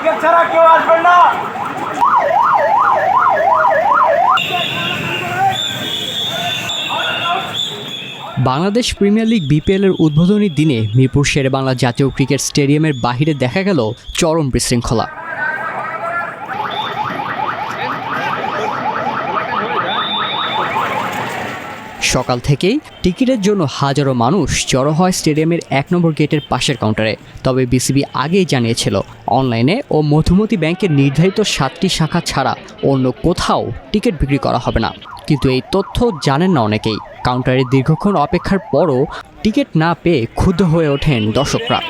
Ticket ছাড়া কেউ আসবেন না। বাংলাদেশ প্রিমিয়ার লিগ বিপিএল এর উদ্বোধনী দিনে মিরপুর শেরেবাংলা জাতীয় ক্রিকেট স্টেডিয়ামের বাহিরে দেখা গেল চরম বিশৃঙ্খলা। সকাল থেকেই টিকিটের জন্য হাজারো মানুষ জড়ো হয় স্টেডিয়ামের এক নম্বর গেটের পাশের কাউন্টারে তবে বিসিবি আগেই জানিয়েছিল অনলাইনে ও মধুমতি ব্যাংকের নির্ধারিত সাতটি শাখা ছাড়া অন্য কোথাও টিকিট বিক্রি করা হবে না। কিন্তু এই তথ্য জানেন না অনেকেই। কাউন্টারে দীর্ঘক্ষণ অপেক্ষার পরও টিকিট না পেয়ে ক্ষুব্ধ হয়ে ওঠেন দর্শকরা।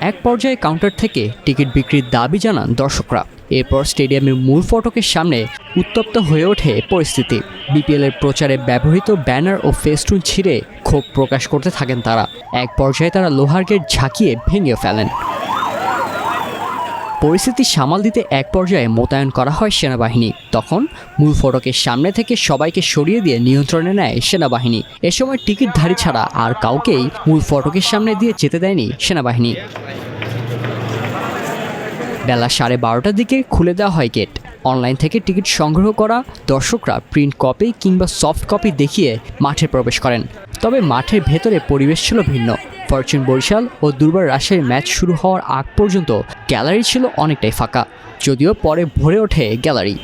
এক পর্যায়ে কাউন্টার থেকে টিকিট বিক্রির দাবি জানান দর্শকরা। এরপর স্টেডিয়ামের মূল ফটকের সামনে উত্তপ্ত হয়ে ওঠে পরিস্থিতি। বিপিএলের প্রচারে ব্যবহৃত ব্যানার ও ফেস্টুন ছিঁড়ে ক্ষোভ প্রকাশ করতে থাকেন তারা। এক পর্যায়ে তারা লোহার গেট ঝাঁকিয়ে ভেঙে ফেলেন। পরিস্থিতি সামাল দিতে এক পর্যায়ে মোতায়েন করা হয় সেনাবাহিনী। তখন মূল ফটকের সামনে থেকে সবাইকে সরিয়ে দিয়ে নিয়ন্ত্রণে নেয় সেনাবাহিনী। এ সময় টিকিটধারী ছাড়া আর কাউকেই মূল ফটকের সামনে দিয়ে যেতে দেয়নি সেনাবাহিনী। বেলা সাড়ে বারোটার দিকে খুলে দেওয়া হয় গেট। অনলাইন থেকে টিকিট সংগ্রহ করা, দর্শকরা প্রিন্ট কপি কিংবা সফট কপি দেখিয়ে মাঠে প্রবেশ করেন। তবে মাঠের ভেতরে পরিবেশ ছিল ভিন্ন। ফরচুন বরিশাল ও দুর্বার রাজশাহীর ম্যাচ শুরু হওয়ার আগ পর্যন্ত গ্যালারি ছিল অনেকটাই ফাঁকা। যদিও পরে ভরে ওঠে গ্যালারি।